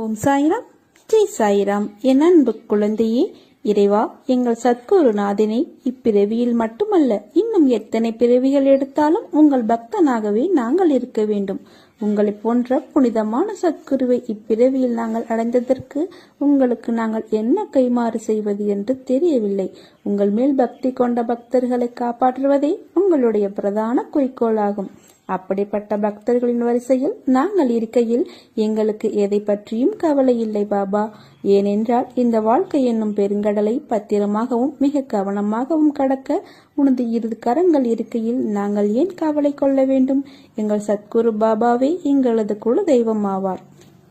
ஓம் சாய்ராம். ஜெய் சாய்ராம். என் அன்பு குழந்தையே இறைவா எங்கள் சத்குருநாதனை இப்பிறவியில் மட்டுமல்ல இன்னும் எத்தனை பிறவிகள் எடுத்தாலும் உங்கள் பக்தனாகவே நாங்கள் இருக்க வேண்டும். உங்களைப் போன்ற புனிதமான சத்குருவை இப்பிறவியில் நாங்கள் அடைந்ததற்கு உங்களுக்கு நாங்கள் என்ன கைமாறு செய்வது என்று தெரியவில்லை. உங்கள் மேல் பக்தி கொண்ட பக்தர்களை காப்பாற்றுவதே உங்களுடைய பிரதான குறிக்கோளாகும். அப்படிப்பட்ட பக்தர்களின் வரிசையில் நாங்கள் இருக்கையில் எங்களுக்கு எதை பற்றியும் கவலை இல்லை பாபா. ஏனென்றால் இந்த வாழ்க்கை என்னும் பெருங்கடலை பத்திரமாகவும் மிக கவனமாகவும் கடக்க உனது இரு கரங்கள் இருக்கையில் நாங்கள் ஏன் கவலை கொள்ள வேண்டும்? எங்கள் சத்குரு பாபாவே எங்களது குல தெய்வம் ஆவார்.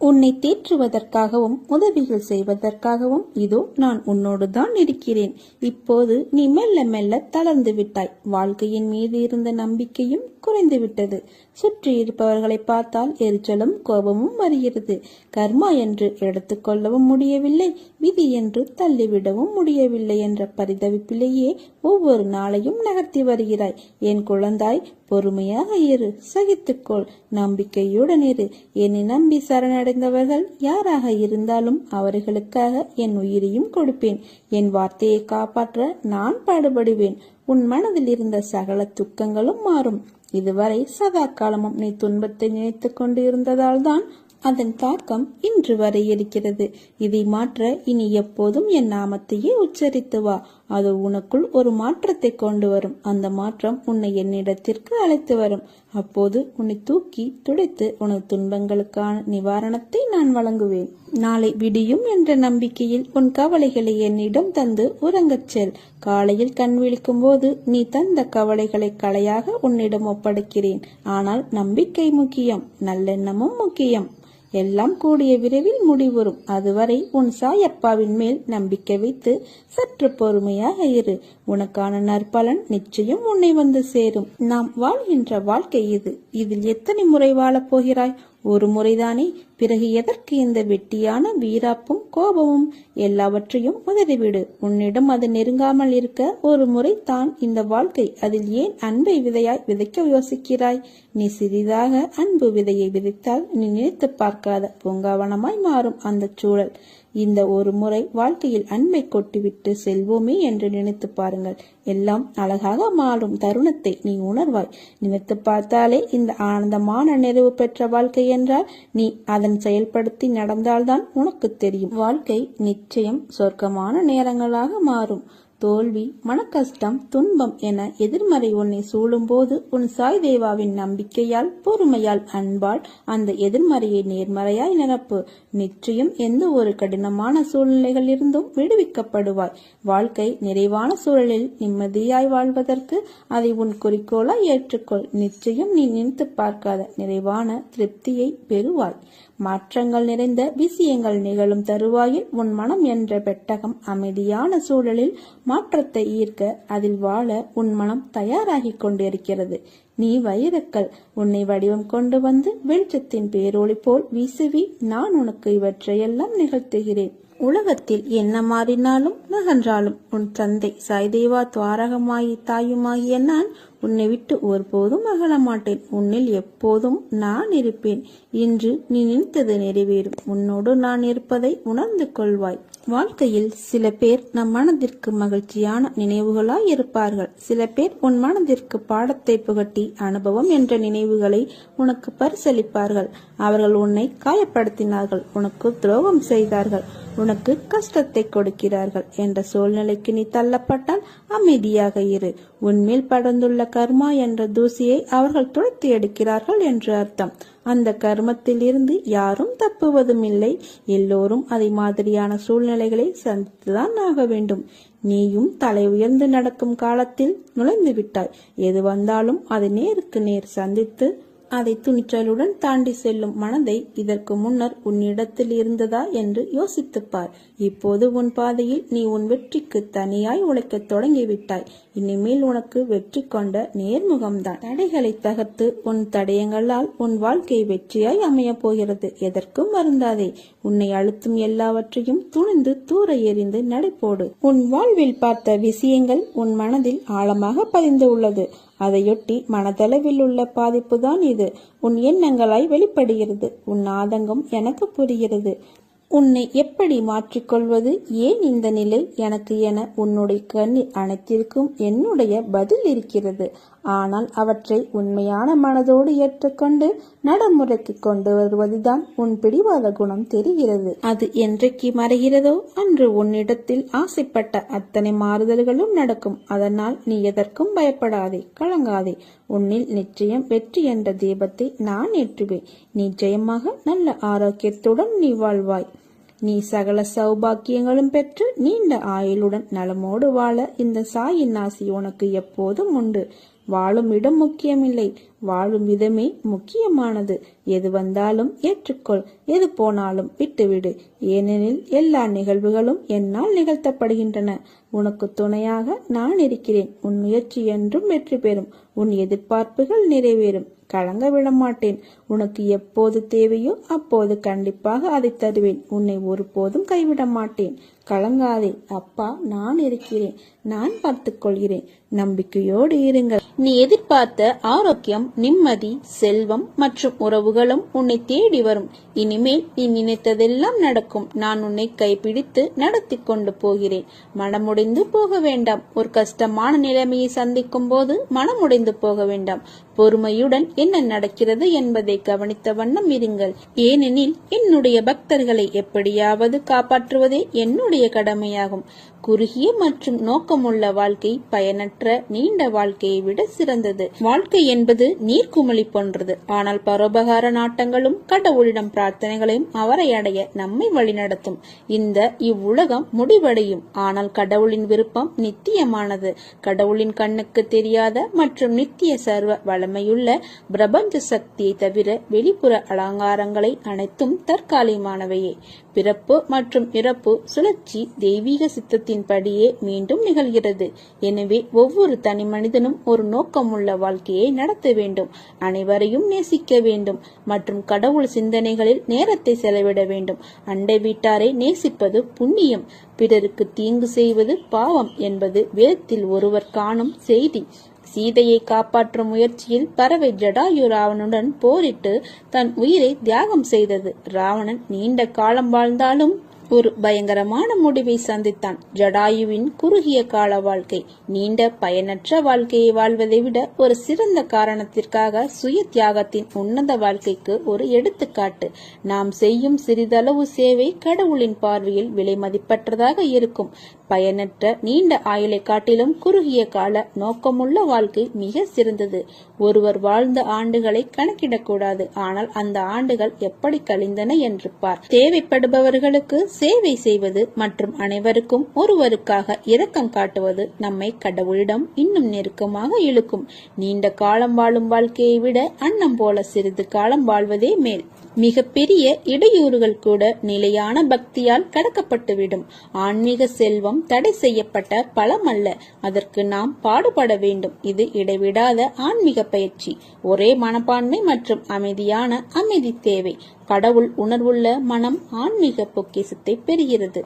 உன்னை தேற்றுவதற்காகவும் உதவிகள் செய்வதற்காகவும் இதோ நான் உன்னோடு தான் இருக்கிறேன். இப்போது நீ மெல்ல மெல்ல தளர்ந்து விட்டாய். வாழ்க்கையின் மீது இருந்த நம்பிக்கையும் குறைந்து விட்டது. சுற்றி இருப்பவர்களை பார்த்தால் எரிச்சலும் கோபமும் வருகிறது. கர்மா என்று எடுத்துக்கொள்ளவும் முடியவில்லை. விதி என்று தள்ளிவிடவும் முடியவில்லை என்ற பரிதவிப்பிலேயே ஒவ்வொரு நாளையும் நகர்த்தி வருகிறாய். என் குழந்தாய் பொறுமையாக இரு. சகித்துக்கொள். நம்பிக்கையுடன் இரு. என்னை நம்பி சரணடைந்தவர்கள் யாராக இருந்தாலும் அவர்களுக்காக என் உயிரையும் கொடுப்பேன். என் வார்த்தையை காப்பாற்ற நான் பாடுபடுவேன். உன் மனதில் இருந்த சகல துக்கங்களும் மாறும். இதுவரை சதா காலமும் நீ துன்பத்தை நினைத்துக் கொண்டு இருந்ததால் தான் அதன் தாக்கம் இன்று வரை இருக்கிறது. இதை மாற்ற இனி எப்போதும் என் நாமத்தையே உச்சரித்து வா. அது உனக்குள் ஒரு மாற்றத்தை கொண்டு வரும். அந்த மாற்றம் உன்னை என்னிடத்திற்கு அழைத்து வரும். அப்போது உன்னை தூக்கி துடைத்து உனது துன்பங்களுக்கான நிவாரணத்தை நான் வழங்குவேன். நாளை விடியும் என்ற நம்பிக்கையில் உன் கவலைகளை என்னிடம் தந்து உறங்கச் செல். காலையில் கண் விழிக்கும் போது நீ தந்த கவலைகளை கலையாக உன்னிடம் ஒப்படைக்கிறேன். ஆனால் நம்பிக்கை முக்கியம் நல்லெண்ணமும் முக்கியம். எல்லாம் கூடிய விரைவில் முடிவரும் அதுவரை உன் சாயப்பாவின் மேல் நம்பிக்கை வைத்து சற்று பொறுமையாக இரு. உனக்கான நற்பலன் நிச்சயம் உன்னை வந்து சேரும். நாம் வாழ்கின்ற வாழ்க்கை இது. இதில் எத்தனை முறை வாழப் போகிறாய்? ஒரு முறைதானே? பிறகு எதற்கு இந்த வெட்டியான வீராப்பும் கோபமும்? எல்லாவற்றையும் உதறிவிடு. உன்னிடம் அது நெருங்காமல் இருக்க ஒரு முறை தான் இந்த வாழ்க்கை. அதில் ஏன் அன்பை விதையாய் விதைக்க யோசிக்கிறாய்? நீ சிறிதாக அன்பு விதையை விதைத்தால் நீ நினைத்து பார்க்காத. பூங்காவனமாய் மாறும் அந்த சூழல். இந்த ஒரு முறை வாழ்க்கையில் அன்பை கொட்டிவிட்டு செல்வோமே என்று நினைத்து பாருங்கள். எல்லாம் அழகாக மாறும். தருணத்தை நீ உணர்வாய். நினைத்து பார்த்தாலே இந்த ஆனந்தமான நிறைவு பெற்ற வாழ்க்கை என்றால் நீ அதன் செயல்படுத்தி நடந்தால்தான் உனக்கு தெரியும். வாழ்க்கை நிச்சயம் சொர்க்கமான நேரங்களாக மாறும். தோல்வி மனக்கஷ்டம் துன்பம் என எதிர்மறை உன்னை சூழும்போது உன் சாய் தேவாவின் நம்பிக்கையால் பொறுமையால் அன்பால் அந்த எதிர்மறையை நேர்மறையாய் நிரப்பு. நிச்சயம் எந்த ஒரு கடினமான சூழ்நிலைகள் இருந்தும் விடுவிக்கப்படுவாய். வாழ்க்கை நிறைவான சூழலில் நிம்மதியாய் வாழ்வதற்கு அதை உன் குறிக்கோளாய் ஏற்றுக்கொள். நிச்சயம் நீ நினைத்து பார்க்காத நிறைவான திருப்தியை பெறுவாய். மாற்றங்கள் நிறைந்த விஷயங்கள் நிகழும் தருவாயில் உன் மனம் என்ற பெட்டகம் அமைதியான சூழலில் மாற்றத்தை ஈர்க்க அதில் வாழ உன் மனம் தயாராகிக் கொண்டிருக்கிறது. நீ வைரக்கல் உன்னை வடிவம் கொண்டு வந்து வெளிச்சத்தின் பேரொளி போல் வீசுவி நான் உனக்கு இவற்றையெல்லாம் நிகழ்த்துகிறேன். உலகத்தில் என்ன மாறினாலும் நகன்றாலும் உன் தந்தை சாய்தேவா துவாரகமாயி தாயுமாகிய நான் உன்னை விட்டு ஒருபோதும் அகலமாட்டேன். உன்னில் எப்போதும் நான் இருப்பேன். இன்று நீ நினைத்தது நிறைவேறும். உன்னோடு நான் இருப்பதை உணர்ந்து கொள்வாய். வாழ்க்கையில் சில பேர் நம் மனதிற்கு மகிழ்ச்சியான நினைவுகளாய் இருப்பார்கள். சில பேர் உன் மனதிற்கு பாடத்தை புகட்டி அனுபவம் என்ற நினைவுகளை உனக்கு பரிசளிப்பார்கள். அவர்கள் உன்னை காயப்படுத்தினார்கள். உனக்கு துரோகம் செய்தார்கள். உனக்கு கஷ்டத்தை கொடுக்கிறார்கள் என்ற சூழ்நிலைக்கு நீ தள்ளப்பட்டால் அமைதியாக இரு. உன்மேல் படர்ந்துள்ள கர்மா என்ற தூசியை அவர்கள் துடைத்து எடுக்கிறார்கள் என்று அர்த்தம். அந்த கர்மத்தில் இருந்து யாரும் தப்புவதும் இல்லை எல்லோரும் அதை மாதிரியான சூழ்நிலைகளை சந்தித்துதான் ஆக வேண்டும். நீயும் தலை உயர்ந்து நடக்கும் காலத்தில் நுழைந்து விட்டாய் எது வந்தாலும் அதை நேருக்கு நேர் சந்தித்து அதை துணிச்சலுடன் தாண்டி செல்லும் மனதை இதற்கு முன்னர் உன்னிடத்தில் இருந்ததா என்று யோசித்துப்பார் இப்போது உன் பாதையில் நீ உன் வெற்றிக்கு தனியாய் உழைக்கத் தொடங்கிவிட்டாய். இனிமேல் உனக்கு வெற்றி கொண்ட நேர்முகம்தான். தடைகளை தகர்த்து உன் தடயங்களால் உன் வாழ்க்கை வெற்றியாய் அமையப் போகிறது. எதற்கும் வருந்தாதே. உன்னை அழுத்தும் எல்லாவற்றையும் துணிந்து தூர எறிந்து நடைபோடு. உன் வாழ்வில் பார்த்த விஷயங்கள் உன் மனதில் ஆழமாக பதிந்து உள்ளது. அதையொட்டி மனதளவில் உள்ள பாதிப்பு தான் இது. உன் எண்ணங்களாய் வெளிப்படுகிறது. உன் ஆதங்கம் எனக்கு புரிகிறது. உன்னை எப்படி மாற்றிக்கொள்வது? ஏன் இந்த நிலை எனக்கு என உன்னுடைய கண்ணீர் அனைத்திற்கும் என்னுடைய பதில் இருக்கிறது. ஆனால் அவற்றை உண்மையான மனதோடு ஏற்றுக்கொண்டு நடைமுறைக்கு கொண்டு வருவதுதான் உன் பிடிவாத குணம் தெரிகிறது. அது என்றைக்கு மறைகிறதோ அன்று உன்னிடத்தில் ஆசைப்பட்ட அத்தனை மாறுதல்களும் நடக்கும். அதனால் நீ எதற்கும் பயப்படாதே கலங்காதே. உன்னில் நிச்சயம் வெற்றி என்ற தீபத்தை நான் ஏற்றுவேன். நிச்சயமாக நல்ல ஆரோக்கியத்துடன் நீ வாழ்வாய். நீ சகல சௌபாக்கியங்களும் பெற்று நீண்ட ஆயுளுடன் நலமோடு வாழ இந்த சாயின் ஆசி உனக்கு எப்போதும் உண்டு. வாழும் இடம் முக்கியமில்லை. வாழும் விதமே முக்கியமானது. எது வந்தாலும் ஏற்றுக்கொள். எது போனாலும் விட்டுவிடு. ஏனெனில் எல்லா நிகழ்வுகளும் என்னால் நிகழ்த்தப்படுகின்றன. உனக்கு துணையாக நான் இருக்கிறேன். உன் முயற்சி என்றும் வெற்றி பெறும். உன் எதிர்பார்ப்புகள் நிறைவேறும். கலங்க விட மாட்டேன் உனக்கு எப்போது தேவையோ அப்போது கண்டிப்பாக அதை தருவேன். உன்னை ஒருபோதும் கைவிட மாட்டேன் கலங்காதே. அப்பா நான் இருக்கிறேன். நான் பார்த்துக் கொள்கிறேன் நம்பிக்கையோடு இருங்கள். நீ எதிர்பார்த்த ஆரோக்கியம் நிம்மதி செல்வம் மற்றும் உறவுகளும் உன்னை தேடி வரும். இனிமேல் நீ நினைத்ததெல்லாம் நடக்கும். நான் உன்னை கைப்பிடித்து நடத்தி கொண்டு போகிறேன். மனமுடைந்து போக வேண்டாம். ஒரு கஷ்டமான நிலைமையை சந்திக்கும் போது மனமுடைந்து போக வேண்டாம். பொறுமையுடன் என்ன நடக்கிறது என்பதை கவனித்த வண்ணம் இருங்கள். ஏனெனில் என்னுடைய பக்தர்களை எப்படியாவது காப்பாற்றுவதே என்னுடைய கடமையாகும். குறுகிய மற்றும் நோக்கமுள்ள வாழ்க்கை பயனற்ற நீண்ட வாழ்க்கையை விட சிறந்தது. வாழ்க்கை என்பது நீர்க்குமிழி போன்றது. ஆனால் பரோபகார நாட்டங்களும் கடவுளிடம் பிரார்த்தனைகளையும் அவரை அடைய நம்மை வழிநடத்தும். இந்த இவ்வுலகம் முடிவடையும். ஆனால் கடவுளின் விருப்பம் நித்தியமானது. கடவுளின் கண்ணுக்கு தெரியாத மற்றும் நித்திய சர்வ வளமையுள்ள பிரபஞ்ச சக்தியை தவிர வெளிப்புற அலங்காரங்களை அனைத்தும் தற்காலிகமானவையே. பிறப்பு மற்றும் இறப்பு சுழற்சி தெய்வீக சித்தத்தின்படியே மீண்டும் நிகழ்கிறது. எனவே ஒவ்வொரு தனி மனிதனும் ஒரு நோக்கமுள்ள வாழ்க்கையை நடத்த வேண்டும். அனைவரையும் நேசிக்க வேண்டும். மற்றும் கடவுள் சிந்தனைகளில் நேரத்தை செலவிட வேண்டும். அண்டை வீட்டாரை நேசிப்பது புண்ணியம். பிறருக்கு தீங்கு செய்வது பாவம் என்பது வேதத்தில் ஒருவர் காணும் செய்தி. சீதையை காப்பாற்றும் முயற்சியில் பறவை ஜடாயு ராவணனுடன் போரிட்டு தன் உயிரை தியாகம் செய்தது. ராவணன் நீண்ட காலம் வாழ்ந்தாலும் ஒரு பயங்கரமான முடிவை சந்தித்தான். ஜடாயுவின் குறுகிய கால வாழ்க்கை நீண்ட பயனற்ற வாழ்க்கையை வாழ்வதை விட ஒரு சிறந்த காரணத்திற்காக சுய தியாகத்தின் உன்னத வாழ்க்கைக்கு ஒரு எடுத்துக்காட்டு. நாம் செய்யும் சிறிதளவு சேவை கடவுளின் பார்வையில் விலை மதிப்பற்றதாக இருக்கும். பயனற்ற நீண்ட ஆயுளை காட்டிலும் குறுகிய கால நோக்கமுள்ள வாழ்க்கை மிக சிறந்தது. ஒருவர் வாழ்ந்த ஆண்டுகளை கணக்கிடக்கூடாது. ஆனால் அந்த ஆண்டுகள் எப்படி கழிந்தன என்று பார். தேவைப்படுபவர்களுக்கு சேவை செய்வது மற்றும் அனைவருக்கும் ஒருவருக்காக இரக்கம் காட்டுவது நம்மை கடவுளிடம் இன்னும் நெருக்கமாக இழுக்கும். நீண்ட காலம் வாழும் வாழ்க்கையை விட அன்னம் போல சிறிது காலம் வாழ்வதே மேல். மிகப்பெரிய இடையூறுகள் கூட நிலையான பக்தியால் கடக்கப்பட்டுவிடும். ஆன்மீக செல்வம் தடை செய்யப்பட்ட பலம் அல்ல அதற்கு நாம் பாடுபட வேண்டும். இது இடைவிடாத ஆன்மீக பயிற்சி. ஒரே மனப்பான்மை மற்றும் அமைதியான அமைதி தேவை. கடவுள் உணர்வுள்ள மனம் ஆன்மீக பொக்கிசத்தை பெறுகிறது.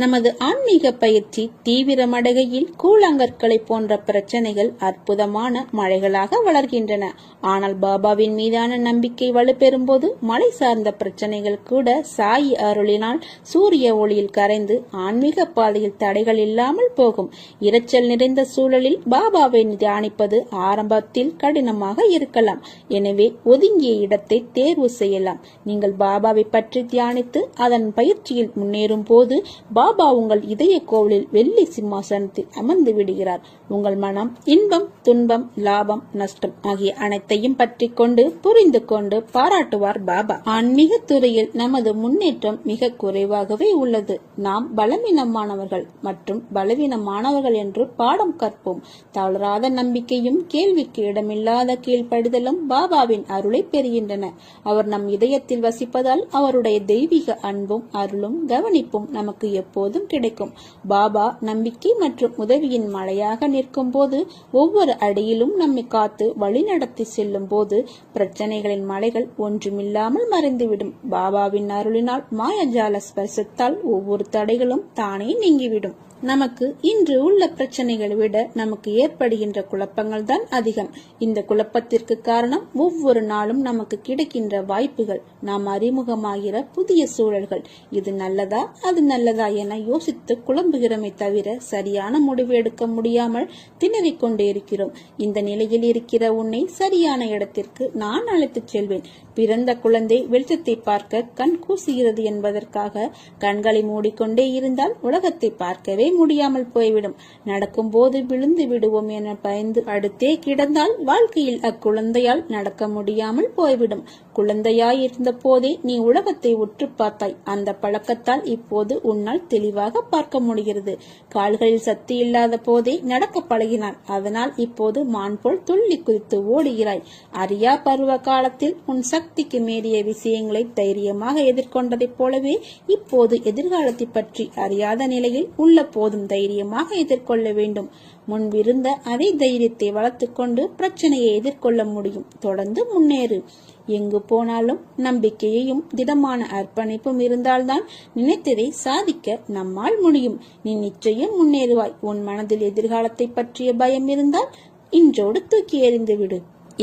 நமது ஆன்மீக பயிற்சி தீவிரமடைகையில் கூழாங்கற்களை போன்ற பிரச்சனைகள் அற்புதமான மழைகளாக வளர்கின்றன. ஆனால் பாபாவின் மீதான நம்பிக்கை வலுப்பெறும் போது மழை சார்ந்த பிரச்சனைகள் கூட சாயி அருளினால் சூரிய ஒளியில் கரைந்து ஆன்மீக பாதையில் தடைகள் இல்லாமல் போகும். இரைச்சல் நிறைந்த சூழலில் பாபாவை தியானிப்பது ஆரம்பத்தில் கடினமாக இருக்கலாம். எனவே ஒதுங்கிய இடத்தை தேர்வு செய்யலாம். நீங்கள் பாபாவை பற்றி தியானித்து அதன் பயிற்சியில் முன்னேறும் போது பாபா உங்கள் இதய கோவிலில் வெள்ளி சிம்மாசனத்தில் அமர்ந்து விடுகிறார். உங்கள் மனம் இன்பம் துன்பம் லாபம் நஷ்டம் ஆகிய அனைத்தையும் பற்றி கொண்டு புரிந்து கொண்டு பாராட்டுவார் பாபா. ஆன்மீக துறையில் நமது முன்னேற்றம் மிக குறைவாகவே உள்ளது. நாம் பலவீனமானவர்கள் மற்றும் பலவீனமானவர்கள் என்று பாடம் கற்போம். தளராத நம்பிக்கையும் கேள்விக்கு இடமில்லாத கீழ்ப்படிதலும் பாபாவின் அருளை பெறுகின்றன. அவர் நம் இதயத்தில் வசிப்பதால் அவருடைய தெய்வீக அன்பும் அருளும் கவனிப்பும் நமக்கு எப்போதும் கிடைக்கும். பாபா நம்பிக்கை மற்றும் உதவியின் மழையாக நிற்கும் போது ஒவ்வொரு அடியிலும் நம்மை காத்து வழிநடத்தி செல்லும் போது பிரச்சனைகளின் மலைகள் ஒன்றுமில்லாமல் மறைந்துவிடும். பாபாவின் அருளினால் மாயஜால ஸ்பர்சத்தால் ஒவ்வொரு தடைகளும் தானே நீங்கிவிடும். நமக்கு இன்று உள்ள பிரச்சனைகளை விட நமக்கு ஏற்படுகின்ற குழப்பங்கள் தான் அதிகம். இந்த குழப்பத்திற்கு காரணம் ஒவ்வொரு நாளும் நமக்கு கிடைக்கின்ற வாய்ப்புகள். நாம் அறிமுகமாகிற புதிய சூழல்கள். இது நல்லதா? அது நல்லதா என யோசித்து குழம்புகிறோமே தவிர சரியான முடிவு எடுக்க முடியாமல் திணறிக் கொண்டே இருக்கிறோம். இந்த நிலையில் இருக்கிற உன்னை சரியான இடத்திற்கு நான் அழைத்துச் செல்வேன். பிறந்த குழந்தை வெளிச்சத்தை பார்க்க கண் கூசுகிறது என்பதற்காக கண்களை மூடிக்கொண்டே இருந்தால் உலகத்தை பார்க்கவே முடியாமல் போய்விடும். நடக்கும்போது விழுந்து விடுவோம் என பயந்து அடுத்தே கிடந்தால் வாழ்க்கையில் அக்குழந்தையால் நடக்க முடியாமல் போய்விடும். குழந்தையாயிருந்த போதே நீ உலகத்தை உற்று பார்த்தாய். அந்த பழக்கத்தால் இப்போது உன்னால் தெளிவாக பார்க்க முடிகிறது. கால்களில் சக்தி இல்லாத போதே நடக்க பழகினான். அதனால் இப்போது மான் போல் துள்ளி குதித்து ஓடுகிறாய். அரியா பருவ காலத்தில் உன் சக்திக்கு மீறிய விஷயங்களை தைரியமாக எதிர்கொண்டதைப் போலவே இப்போது எதிர்காலத்தை பற்றி அறியாத நிலையில் உள்ள போதும் தைரியமாக எதிர்கொள்ள வேண்டும். முன்பிருந்த அதே தைரியத்தை வளர்த்துக்கொண்டு பிரச்சனையை எதிர்கொள்ள முடியும். தொடர்ந்து முன்னேறு. எங்கு போனாலும் நம்பிக்கையையும் திடமான அர்ப்பணிப்பும் இருந்தால்தான் நினைத்ததை சாதிக்க நம்மால் முடியும். நீ நிச்சயம் முன்னேறுவாய். உன் மனதில் எதிர்காலத்தை பற்றிய பயம் இருந்தால் இன்றோடு தூக்கி எறிந்துவிடு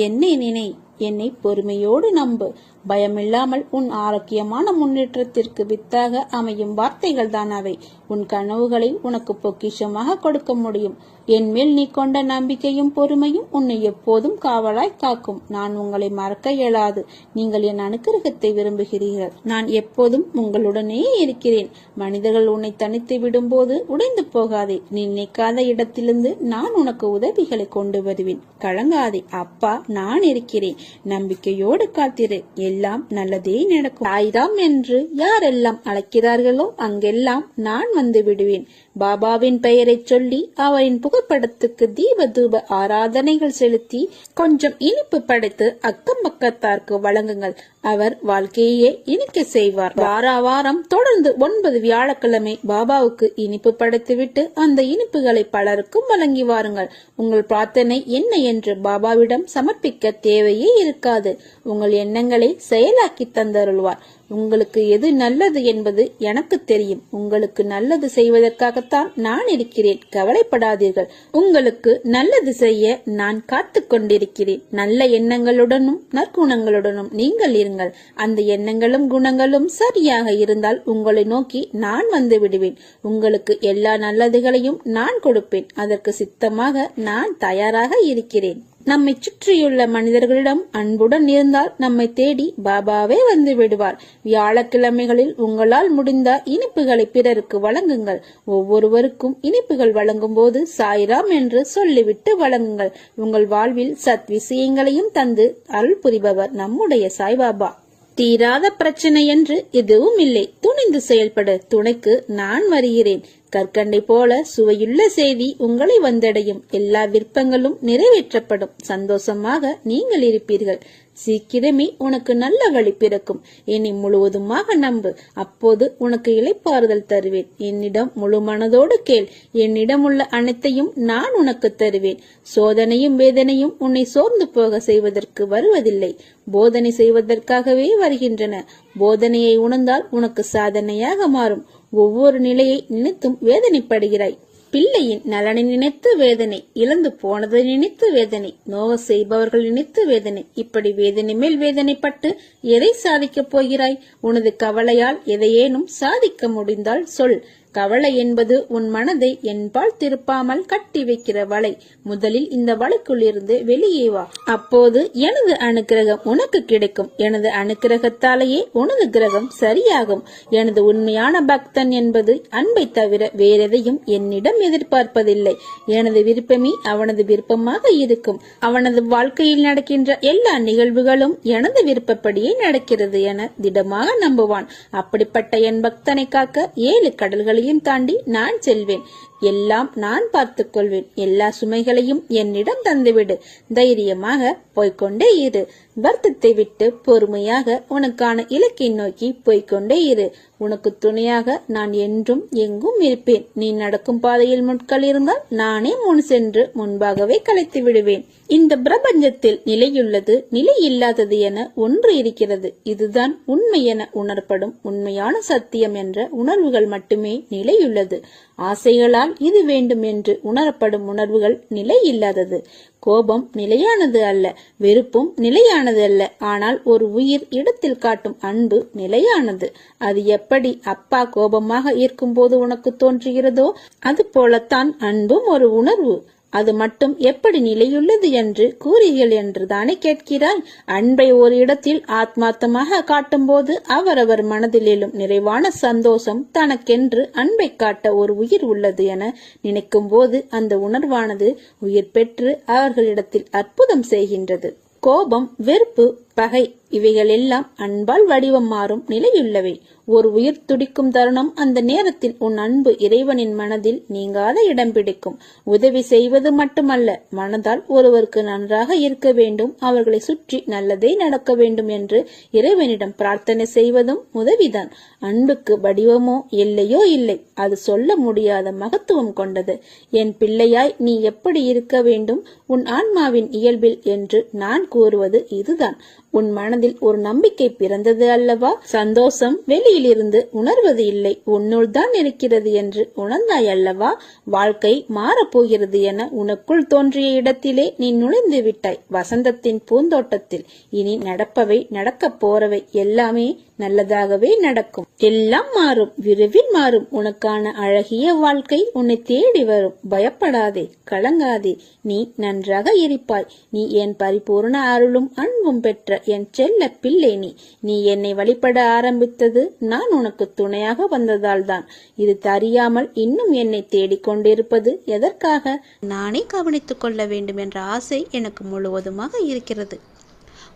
என்னை நினை என்னை பொறுமையோடு நம்பு. பயமில்லாமல் உன் ஆரோக்கியமான முன்னேற்றத்திற்கு வித்தாக அமையும் வார்த்தைகள் தான் அவை. உன் கனவுகளை உனக்கு பொக்கிஷமாக கொடுக்க முடியும். என் மேல் நீ கொண்ட நம்பிக்கையும் பொறுமையும் உன்னை எப்போதும் காவலாய் காக்கும். நான் உங்களை மறக்க இயலாது. நீங்கள் என் அனுக்கிரகத்தை விரும்புகிறீர்கள். நான் எப்போதும் உங்களுடனே இருக்கிறேன். மனிதர்கள் உன்னை தனித்து விடும்போது உடைந்து போகாதே. நீ நினைக்காத இடத்திலிருந்து நான் உனக்கு உதவிகளை கொண்டு வருவேன். கலங்காதே. அப்பா நான் இருக்கிறேன். நம்பிக்கையோடு காத்திரு. எல்லாம் நல்லதே நடக்கும். தாய்தாம் என்று யாரெல்லாம் அழைக்கிறார்களோ அங்கெல்லாம் நான் வந்து விடுவேன். பாபாவின் பெயரைச் சொல்லி அவரின் புகைப்படத்துக்கு தீப தூப ஆராதனைகள் செலுத்தி கொஞ்சம் இனிப்பு படைத்து அக்கம் பக்கத்தார்க்கு வழங்குங்கள். அவர் வாழ்க்கையே இனிக்க செய்வார். வார வாரம் தொடர்ந்து ஒன்பது வியாழக்கிழமை பாபாவுக்கு இனிப்பு படைத்துவிட்டு அந்த இனிப்புகளை பலருக்கும் வழங்கி வாருங்கள். உங்கள் பிரார்த்தனை என்ன என்று பாபாவிடம் சமர்ப்பிக்க தேவையே இருக்காது. உங்கள் எண்ணங்களை செயலாக்கி தந்தருள்வார். உங்களுக்கு எது நல்லது என்பது எனக்கு தெரியும். உங்களுக்கு நல்லது செய்வதற்காகத்தான் நான் இருக்கிறேன். கவலைப்படாதீர்கள். உங்களுக்கு நல்லது செய்ய நான் காத்து கொண்டிருக்கிறேன். நல்ல எண்ணங்களுடனும் நற்குணங்களுடனும் நீங்கள் இருங்கள். அந்த எண்ணங்களும் குணங்களும் சரியாக இருந்தால் உங்களை நோக்கி நான் வந்து விடுவேன். உங்களுக்கு எல்லா நல்லதுகளையும் நான் கொடுப்பேன். அதற்கு சித்தமாக நான் தயாராக இருக்கிறேன். நம்மை சுற்றியுள்ள மனிதர்களிடம் அன்புடன் இருந்தால் நம்மை தேடி பாபாவே வந்து விடுவார். வியாழக்கிழமைகளில் உங்களால் முடிந்த இனிப்புகளை பிறருக்கு வழங்குங்கள். ஒவ்வொருவருக்கும் இனிப்புகள் வழங்கும் போது சாய்ராம் என்று சொல்லிவிட்டு வழங்குங்கள். உங்கள் வாழ்வில் சத் விஷயங்களையும் தந்து அருள் புரிபவர் நம்முடைய சாய்பாபா. தீராத பிரச்சனை என்று எதுவும் இல்லை. துணிந்து செயல்பட. துணைக்கு நான் வருகிறேன். கற்கண்டை போல சுவையுள்ள செய்தி உங்களை வந்தடையும். எல்லா விருப்பங்களும் நிறைவேற்றப்படும். சந்தோஷமாக நீங்கள் இருப்பீர்கள். சீக்கிரமே உனக்கு நல்ல வழி பிறக்கும். என்னை முழுவதுமாக நம்பு. அப்போது உனக்கு இளைப்பாறுதல் தருவேன். என்னிடம் முழு மனதோடு கேள். என்னிடம் உள்ள அனைத்தையும் நான் உனக்கு தருவேன். சோதனையும் வேதனையும் உன்னை சோர்ந்து போக செய்வதற்கு வருவதில்லை. போதனை செய்வதற்காகவே வருகின்றன. போதனையை உணர்ந்தால் உனக்கு சாதனையாக மாறும். ஒவ்வொரு நிலையை நினைத்தும் வேதனைப்படுகிறாய். பிள்ளையின் நலனை நினைத்து வேதனை இழந்து போனதை நினைத்து வேதனை நோக செய்பவர்கள் நினைத்து வேதனை இப்படி வேதனை மேல் வேதனைப்பட்டு எதை சாதிக்கப் போகிறாய்? உனது கவலையால் எதையேனும் சாதிக்க முடிந்தால் சொல். கவலை என்பது உன் மனதை என்பால் திருப்பாமல் கட்டி வைக்கிற வலை. முதலில் இந்த வலைக்குள் இருந்து வெளியே வா. அப்போது எனது அனுக்கிரகம் உனக்கு கிடைக்கும். எனது அனுக்கிரகத்தாலேயே உனது கிரகம் சரியாகும். எனது உண்மையான பக்தன் என்பது அன்பை தவிர வேறெதையும் என்னிடம் எதிர்பார்ப்பதில்லை. எனது விருப்பமே அவனது விருப்பமாக இருக்கும். அவனது வாழ்க்கையில் நடக்கின்ற எல்லா நிகழ்வுகளும் எனது விருப்பப்படியே நடக்கிறது என திடமாக நம்புவான். அப்படிப்பட்ட என் பக்தனை காக்க ஏழு கடல்களையும் தாண்டி நான் செல்வேன். எல்லாம் நான் பார்த்துக் கொள்வேன் எல்லா சுமைகளையும் என்னிடம் தந்துவிடு. தைரியமாக போய்க்கொண்டே இரு. வருத்தத்தை விட்டு பொறுமையாக உனக்கான இலக்கை நோக்கி போய்க்கொண்டே இரு. உனக்கு துணையாக நான் என்றும் எங்கும் இருப்பேன். நீ நடக்கும் பாதையில் முட்கள் இருந்தால் நானே முன் சென்று முன்பாகவே கலைத்து விடுவேன். இந்த பிரபஞ்சத்தில் நிலையுள்ளது நிலை இல்லாதது என ஒன்று இருக்கிறது. இதுதான் உண்மை என உணரப்படும் உண்மையான சத்தியம் என்ற உணர்வுகள் மட்டுமே நிலையுள்ளது. ஆசைகளால் ஆனால் இது வேண்டும் என்று உணரப்படும் உணர்வுகள் நிலை இல்லாதது. கோபம் நிலையானது அல்ல வெறுப்பும் நிலையானது அல்ல. ஆனால் ஒரு உயிர் இடத்தில் காட்டும் அன்பு நிலையானது. அது எப்படி அப்பா கோபமாக இருக்கும்போது உனக்கு தோன்றுகிறதோ அது போலத்தான் அன்பும் ஒரு உணர்வு. அது மட்டும் எப்படி நிலையுள்ளது என்று கூறுகள் என்று தானே கேட்கிறாய்? அன்பை ஒரு இடத்தில் ஆத்மார்த்தமாக காட்டும்போது அவரவர் மனதில் எழும் நிறைவான சந்தோஷம் தனக்கென்று அன்பை காட்ட ஒரு உயிர் உள்ளது என நினைக்கும் போது அந்த உணர்வானது உயிர் பெற்று அவர்களிடத்தில் அற்புதம் செய்கின்றது. கோபம் வெறுப்பு பகை இவைகள் எல்லாம் அன்பால் வடிவம் மாறும் நிலையுள்ளவை. ஒரு உயிர் துடிக்கும் தருணம் அந்த நேரத்தில் உன் அன்பு இறைவனின் மனதில் நீங்காத இடம் பிடிக்கும். உதவி செய்வது மட்டுமல்ல மனதால் ஒருவருக்கு நன்றாக இருக்க வேண்டும் அவர்களை சுற்றி நல்லதே நடக்க வேண்டும் என்று இறைவனிடம் பிரார்த்தனை செய்வதும் உதவிதான். அன்புக்கு வடிவமோ எல்லையோ இல்லை அது சொல்ல முடியாத மகத்துவம் கொண்டது. என் பிள்ளையாய் நீ எப்படி இருக்க வேண்டும்? உன் ஆன்மாவின் இயல்பில் என்று நான் கூறுவது இதுதான். உன் மனதில் ஒரு நம்பிக்கை பிறந்தது அல்லவா? சந்தோஷம் வெளியிலிருந்து உணர்வது இல்லை. உன்னுள் தான் இருக்கிறது என்று உணர்ந்தாய் அல்லவா? வாழ்க்கை மாறப்போகிறது என உனக்குள் தோன்றிய இடத்திலே நீ நுழைந்து விட்டாய் வசந்தத்தின் பூந்தோட்டத்தில் இனி நடப்பவை நடக்கப் போறவை எல்லாமே நல்லதாகவே நடக்கும். எல்லாம் மாறும் விரைவில் மாறும். உனக்கான அழகிய வாழ்க்கை உன்னை தேடி வரும். பயப்படாதே கலங்காதே. நீ நன்றாக இருப்பாய். நீ என் பரிபூர்ண அருளும் அன்பும் பெற்ற என் செல்ல பிள்ளை நீ. நீ என்னை வழிபட ஆரம்பித்தது நான் உனக்கு துணையாக வந்ததால் தான். இது தெரியாமல் இன்னும் என்னை தேடிக் கொண்டிருப்பது எதற்காக? நானே கவனித்துக் கொள்ள வேண்டும் என்ற ஆசை எனக்கு முழுவதுமாக இருக்கிறது.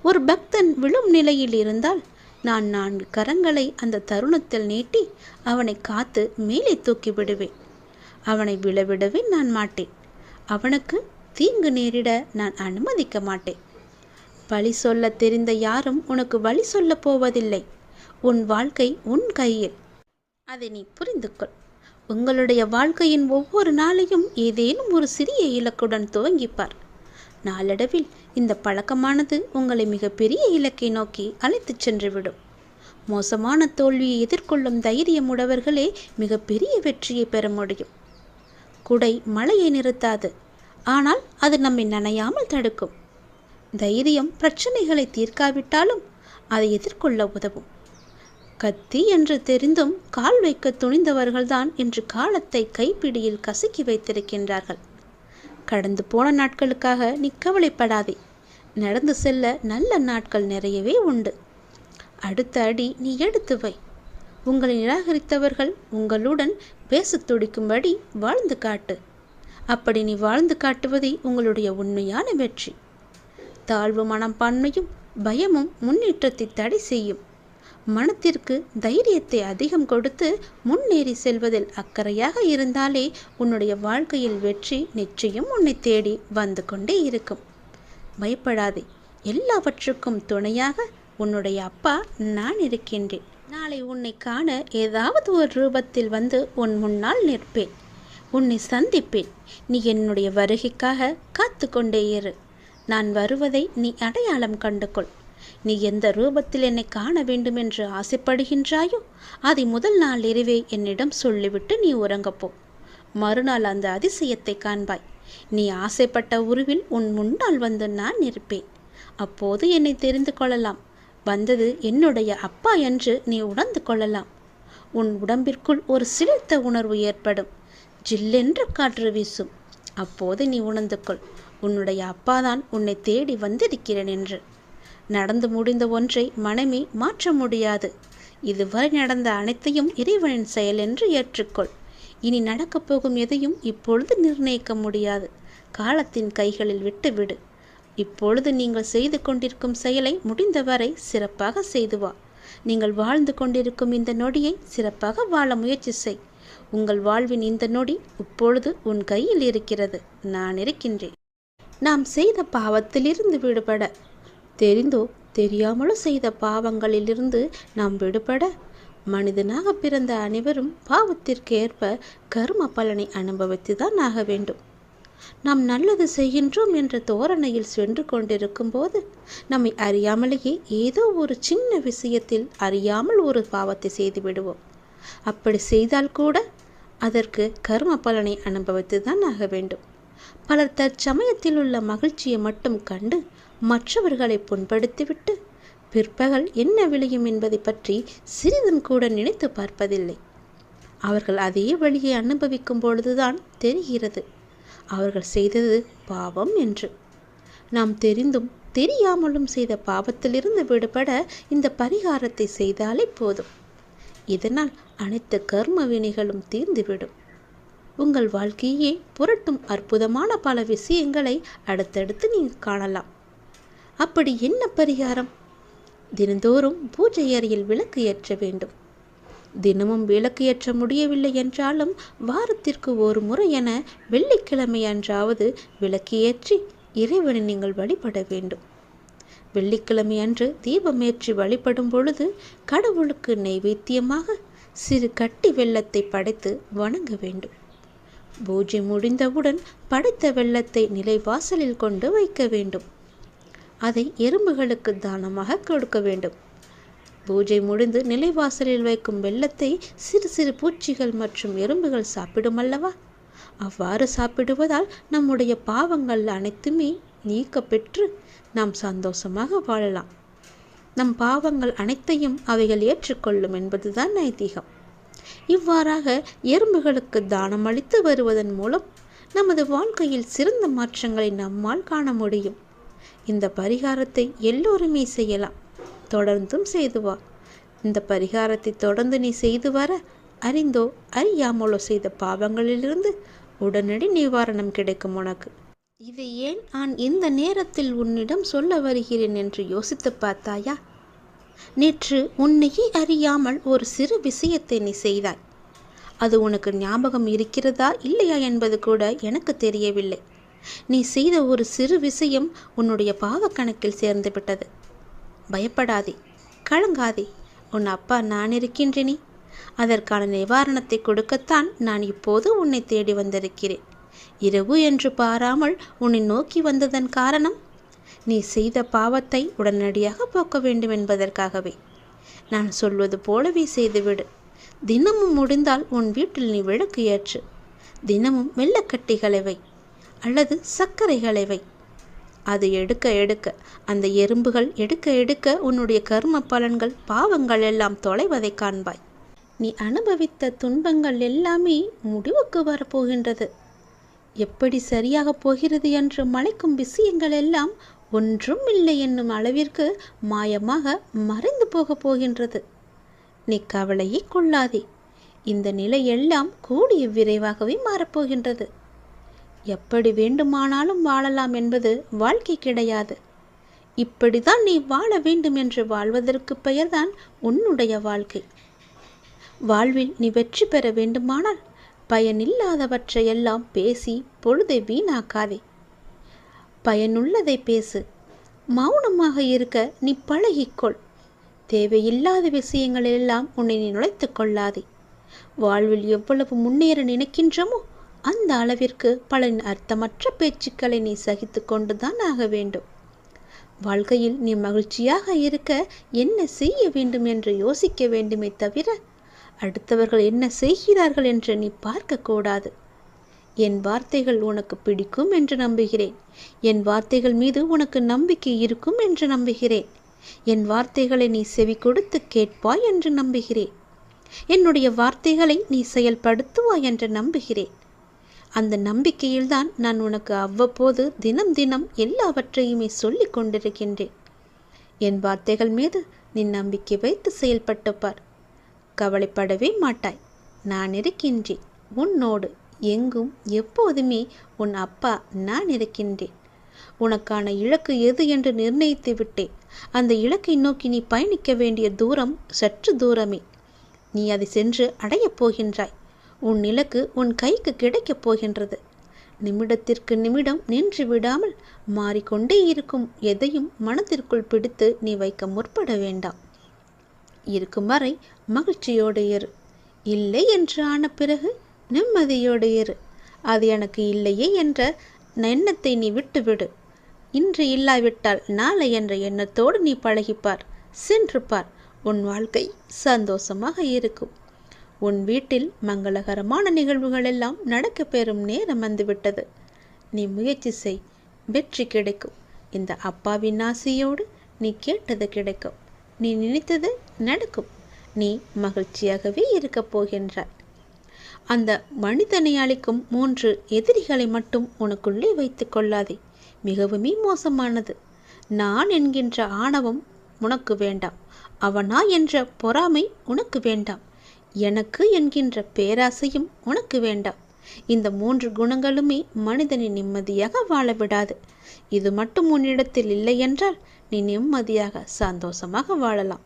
ஒரு பக்தன் விழும் நிலையில் இருந்தால் நான் நான்கு கரங்களை அந்த தருணத்தில் நீட்டி அவனை காத்து மேலே தூக்கி விடுவேன். அவனை விழவிடவே நான் மாட்டேன். அவனுக்கு தீங்கு நேரிட நான் அனுமதிக்க மாட்டேன். பழி சொல்ல தெரிந்த யாரும் உனக்கு வழி சொல்ல போவதில்லை. உன் வாழ்க்கை உன் கையில். அதை நீ புரிந்து கொள் உங்களுடைய வாழ்க்கையின் ஒவ்வொரு நாளையும் ஏதேனும் ஒரு சிறிய இலக்குடன் துவங்கிப்பார். நாளடைவில் இந்த பழக்கமானது உங்களை மிகப்பெரிய இலக்கை நோக்கி அழைத்துச் சென்றுவிடும். மோசமான தோல்வியை எதிர்கொள்ளும் தைரியம் உடவர்களே மிகப்பெரிய வெற்றியை பெற முடியும். குடை மழையை நிறுத்தாது ஆனால் அது நம்மை நனையாமல் தடுக்கும். தைரியம் பிரச்சனைகளை தீர்க்காவிட்டாலும் அதை எதிர்கொள்ள உதவும். கத்தி என்று தெரிந்தும் கால் வைக்க துணிந்தவர்கள்தான் இன்று காலத்தை கைப்பிடியில் கசக்கி வைத்திருக்கின்றார்கள். கடந்து போன நாட்களுக்காக நீ கவலைப்படாதே. நடந்து செல்ல நல்ல நாட்கள் நிறையவே உண்டு. அடுத்த அடி நீ எடுத்து வை. உங்களை நிராகரித்தவர்கள் உங்களுடன் பேசத் துடிக்கும்படி வாழ்ந்து காட்டு. அப்படி நீ வாழ்ந்து காட்டுவதே உங்களுடைய உண்மையான வெற்றி. தாழ்வு மனப்பான்மையும் பயமும் முன்னேற்றத்தை தடை செய்யும். மனத்திற்கு தைரியத்தை அதிகம் கொடுத்து முன்னேறி செல்வதில் அக்கறையாக இருந்தாலே உன்னுடைய வாழ்க்கையில் வெற்றி நிச்சயம் உன்னை தேடி வந்து கொண்டே இருக்கும். பயப்படாதே. எல்லாவற்றுக்கும் துணையாக உன்னுடைய அப்பா நான் இருக்கின்றேன். நாளை உன்னை காண ஏதாவது ஒரு ரூபத்தில் வந்து உன் முன்னால் நிற்பேன். உன்னை சந்திப்பேன். நீ என்னுடைய வருகைக்காக காத்து கொண்டே இரு. நான் வருவதை நீ அடையாளம் கண்டுகொள். நீ எந்த ரூபத்தில் என்னை காண வேண்டும் என்று ஆசைப்படுகின்றாயோ அதை முதல் நாள் இரவே என்னிடம் சொல்லிவிட்டு நீ உறங்கப்போ மறுநாள் அந்த அதிசயத்தை காண்பாய். நீ ஆசைப்பட்ட உருவில் உன் முன்னால் வந்து நான் இருப்பேன். அப்போது என்னை தெரிந்து கொள்ளலாம். வந்தது என்னுடைய அப்பா என்று நீ உணர்ந்து கொள்ளலாம். உன் உடம்பிற்குள் ஒரு சிலிர்த்த உணர்வு ஏற்படும். ஜில்லென்று காற்று வீசும். அப்போது நீ உணர்ந்து கொள். உன்னுடைய அப்பாதான் உன்னை தேடி வந்திருக்கிறேன் என்று. நடந்து முடிந்த ஒன்றை மனமே மாற்ற முடியாது. இதுவரை நடந்த அனைத்தையும் இறைவனின் செயல் என்று ஏற்றுக்கொள். இனி நடக்கப் போகும் எதையும் இப்பொழுது நிர்ணயிக்க முடியாது. காலத்தின் கைகளில் விட்டுவிடு. இப்பொழுது நீங்கள் செய்து கொண்டிருக்கும் செயலை முடிந்தவரை சிறப்பாக செய்து வா. நீங்கள் வாழ்ந்து கொண்டிருக்கும் இந்த நொடியை சிறப்பாக வாழ முயற்சி செய். உங்கள் வாழ்வின் இந்த நொடி இப்பொழுது உன் கையில் இருக்கிறது. நான் இருக்கின்றேன். நாம் செய்த பாவத்திலிருந்து விடுபட. தெரிந்தோ தெரியாமலோ செய்த பாவங்களிலிருந்து நாம் விடுபட மனிதனாக பிறந்த அனைவரும் பாவத்திற்கு ஏற்ப கர்ம பலனை அனுபவித்துதான் ஆக வேண்டும். நாம் நல்லது செய்கின்றோம் என்ற தோரணையில் சென்று கொண்டிருக்கும் போது நம்மை அறியாமலேயே ஏதோ ஒரு சின்ன விஷயத்தில் அறியாமல் ஒரு பாவத்தை செய்து விடுவோம். அப்படி செய்தால் கூட அதற்கு கர்ம பலனை அனுபவித்து தான் ஆக வேண்டும். பலர் தற்சமயத்தில் உள்ள மகிழ்ச்சியை மட்டும் கண்டு மற்றவர்களை புண்படுத்திவிட்டு பிற்பகல் என்ன விளையும் என்பதை பற்றி சிறிதும் கூட நினைத்து பார்ப்பதில்லை. அவர்கள் அதே வழியை அனுபவிக்கும் பொழுதுதான் தெரிகிறது. அவர்கள் செய்தது பாவம் என்று. நாம் தெரிந்தும் தெரியாமலும் செய்த பாவத்திலிருந்து விடுபட இந்த பரிகாரத்தை செய்தாலே போதும். இதனால் அனைத்து கர்ம வினைகளும் தீர்ந்துவிடும். உங்கள் வாழ்க்கையே புரட்டும் அற்புதமான பல விஷயங்களை அடுத்தடுத்து நீங்கள் காணலாம். அப்படி என்ன பரிகாரம்? தினந்தோறும் பூஜை அறையில் விளக்கு ஏற்ற வேண்டும். தினமும் விளக்கு ஏற்ற முடியவில்லை என்றாலும் வாரத்திற்கு ஒரு முறை என வெள்ளிக்கிழமை அன்றாவது விளக்கு ஏற்றி இறைவனை நீங்கள் வழிபட வேண்டும். வெள்ளிக்கிழமை அன்று தீபமேற்றி வழிபடும் பொழுது கடவுளுக்கு நைவேத்தியமாக சிறு கட்டி வெள்ளத்தை படைத்து வணங்க வேண்டும். பூஜை முடிந்தவுடன் படைத்த வெள்ளத்தை நிலைவாசலில் கொண்டு வைக்க வேண்டும். அதை எறும்புகளுக்கு தானமாக கொடுக்க வேண்டும். பூஜை முடிந்து நிலைவாசலில் வைக்கும் வெள்ளத்தை சிறு சிறு பூச்சிகள் மற்றும் எறும்புகள் சாப்பிடும் அல்லவா? அவ்வாறு சாப்பிடுவதால் நம்முடைய பாவங்கள் அனைத்துமே நீக்க பெற்று நாம் சந்தோஷமாக வாழலாம். நம் பாவங்கள் அனைத்தையும் அவைகள் ஏற்றுக்கொள்ளும் என்பதுதான் ஐதீகம். இவ்வாறாக எறும்புகளுக்கு தானம் அளித்து வருவதன் மூலம் நமது வாழ்க்கையில் சிறந்த மாற்றங்களை நம்மால் காண முடியும். இந்த பரிகாரத்தை எல்லோருமே செய்யலாம். தொடர்ந்தும் செய்து வா. இந்த பரிகாரத்தை தொடர்ந்து நீ செய்து வர அறிந்தோ அறியாமலோ செய்த பாவங்களிலிருந்து உடனடி நிவாரணம் கிடைக்கும் உனக்கு. இதை ஏன் நான் இந்த நேரத்தில் உன்னிடம் சொல்ல வருகிறேன் என்று யோசித்து பார்த்தாயா? நேற்று உன்னையே அறியாமல் ஒரு சிறு விஷயத்தை நீ செய்தாய். அது உனக்கு ஞாபகம் இருக்கிறதா இல்லையா என்பது கூட எனக்கு தெரியவில்லை. நீ செய்த ஒரு சிறு விஷயம் உன்னுடைய பாவக்கணக்கில் சேர்ந்து விட்டது. பயப்படாதே கலங்காதே. உன் அப்பா நான் இருக்கின்றேனே. அதற்கான நிவாரணத்தை கொடுக்கத்தான் நான் இப்போது உன்னை தேடி வந்திருக்கிறேன். இரவு என்று பாராமல் உன்னை நோக்கி வந்ததன் காரணம் நீ செய்த பாவத்தை உடனடியாக போக்க வேண்டும் என்பதற்காகவே. நான் சொல்வது போலவே செய்துவிடு. தினமும் முடிந்தால் உன் வீட்டில் நீ விளக்கு ஏற்று. தினமும் வெள்ளக்கட்டிகளை வை அல்லது சர்க்கரைகளை வை. அது எடுக்க எடுக்க அந்த எறும்புகள் எடுக்க எடுக்க உன்னுடைய கர்ம பலன்கள் பாவங்கள் எல்லாம் தொலைவதை காண்பாய். நீ அனுபவித்த துன்பங்கள் எல்லாமே முடிவுக்கு வரப்போகின்றது. எப்படி சரியாக போகிறது என்று மலைக்கும் விஷயங்கள் எல்லாம் ஒன்றும் இல்லை என்னும் அளவிற்கு மாயமாக மறைந்து போகப் போகின்றது. நீ கவலையை கொள்ளாதே. இந்த நிலை எல்லாம் கூடிய விரைவாகவே மாறப்போகின்றது எப்படி வேண்டுமானாலும் வாழலாம் என்பது வாழ்க்கை கிடையாது. இப்படிதான் நீ வாழ வேண்டும் என்று வாழ்வதற்கு பெயர்தான் உன்னுடைய வாழ்க்கை. வாழ்வில் நீ வெற்றி பெற வேண்டுமானால் பயனில்லாதவற்றையெல்லாம் பேசி பொழுதை வீணாக்காதே. பயனுள்ளதை பேசு. மௌனமாக இருக்க நீ பழகிக்கொள். தேவையில்லாத விஷயங்களெல்லாம் உன்னை நீ நுழைத்து கொள்ளாதே. வாழ்வில் எவ்வளவு முன்னேற நினைக்கின்றமோ அந்த அளவிற்கு பல அர்த்தமற்ற பேச்சுக்களை நீ சகித்து கொண்டுதான் ஆக வேண்டும். வாழ்க்கையில் நீ மகிழ்ச்சியாக இருக்க என்ன செய்ய வேண்டும் என்று யோசிக்க வேண்டுமே தவிர அடுத்தவர்கள் என்ன செய்கிறார்கள் என்று நீ பார்க்கக்கூடாது என் வார்த்தைகள் உனக்கு பிடிக்கும் என்று நம்புகிறேன். என் வார்த்தைகள் மீது உனக்கு நம்பிக்கை இருக்கும் என்று நம்புகிறேன். என் வார்த்தைகளை நீ செவி கொடுத்து கேட்பாய் என்று நம்புகிறேன். என்னுடைய வார்த்தைகளை நீ செயல்படுத்துவாய் என்று நம்புகிறேன். அந்த நம்பிக்கையில்தான் நான் உனக்கு அவ்வப்போது தினம் தினம் எல்லாவற்றையுமே சொல்லிக் கொண்டிருக்கின்றேன். என் வார்த்தைகள் மீது நீ நம்பிக்கை வைத்து செயல்பட்டு பார். கவலைப்படவே மாட்டாய். நான் இருக்கின்றேன். உன்னோடு. எங்கும் எப்போதுமே உன் அப்பா நான் இருக்கின்றேன். உனக்கான இலக்கு எது என்று நிர்ணயித்து விட்டேன். அந்த இலக்கை நோக்கி நீ பயணிக்க வேண்டிய தூரம் சற்று தூரமே. நீ அதை சென்று அடையப் போகின்றாய். உன் இலக்கு உன் கைக்கு கிடைக்கப் போகின்றது. நிமிடத்திற்கு நிமிடம் நின்று விடாமல் மாறிக்கொண்டே இருக்கும் எதையும் மனத்திற்குள் பிடித்து நீ வைக்க முற்பட வேண்டாம். இருக்கும் வரை மகிழ்ச்சியோடு இரு. இல்லை என்று ஆன பிறகு நிம்மதியோடு இரு அது எனக்கு இல்லையே என்ற எண்ணத்தை நீ விட்டுவிடு. இன்று இல்லாவிட்டால் நாளை என்ற எண்ணத்தோடு நீ பழகிப்பார் சென்று பார் உன் வாழ்க்கை சந்தோஷமாக இருக்கும். உன் வீட்டில் மங்களகரமான நிகழ்வுகள் எல்லாம் நடக்கப் பெறும் நேரம் வந்துவிட்டது. நீ முயற்சி செய் வெற்றி கிடைக்கும். இந்த அப்பாவின் ஆசையோடு நீ கேட்டது கிடைக்கும். நீ நினைத்தது நடக்கும். நீ மகிழ்ச்சியாகவே இருக்கப் போகின்றாய். அந்த மனிதனை அளிக்கும் மூன்று எதிரிகளை மட்டும் உனக்குள்ளே வைத்து கொள்ளாதே. மிகவுமே மோசமானது. நான் என்கின்ற ஆணவம் உனக்கு வேண்டாம். அவனா என்ற பொறாமை உனக்கு வேண்டாம். எனக்கு என்கின்ற பேராசையும் உனக்கு வேண்டாம். இந்த மூன்று குணங்களுமே மனிதனை நிம்மதியாக வாழ விடாது. இது மட்டும் உன்னிடத்தில் இல்லை என்றால் நீ நிம்மதியாக சந்தோஷமாக வாழலாம்.